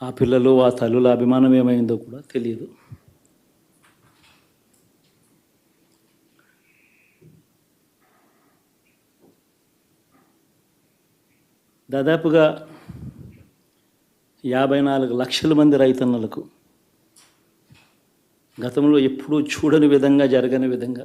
ఆ పిల్లలు ఆ తల్లుల అభిమానం ఏమైందో కూడా తెలియదు. దాదాపుగా యాభై నాలుగు లక్షల మంది రైతన్నలకు గతంలో ఎప్పుడూ చూడని విధంగా జరగని విధంగా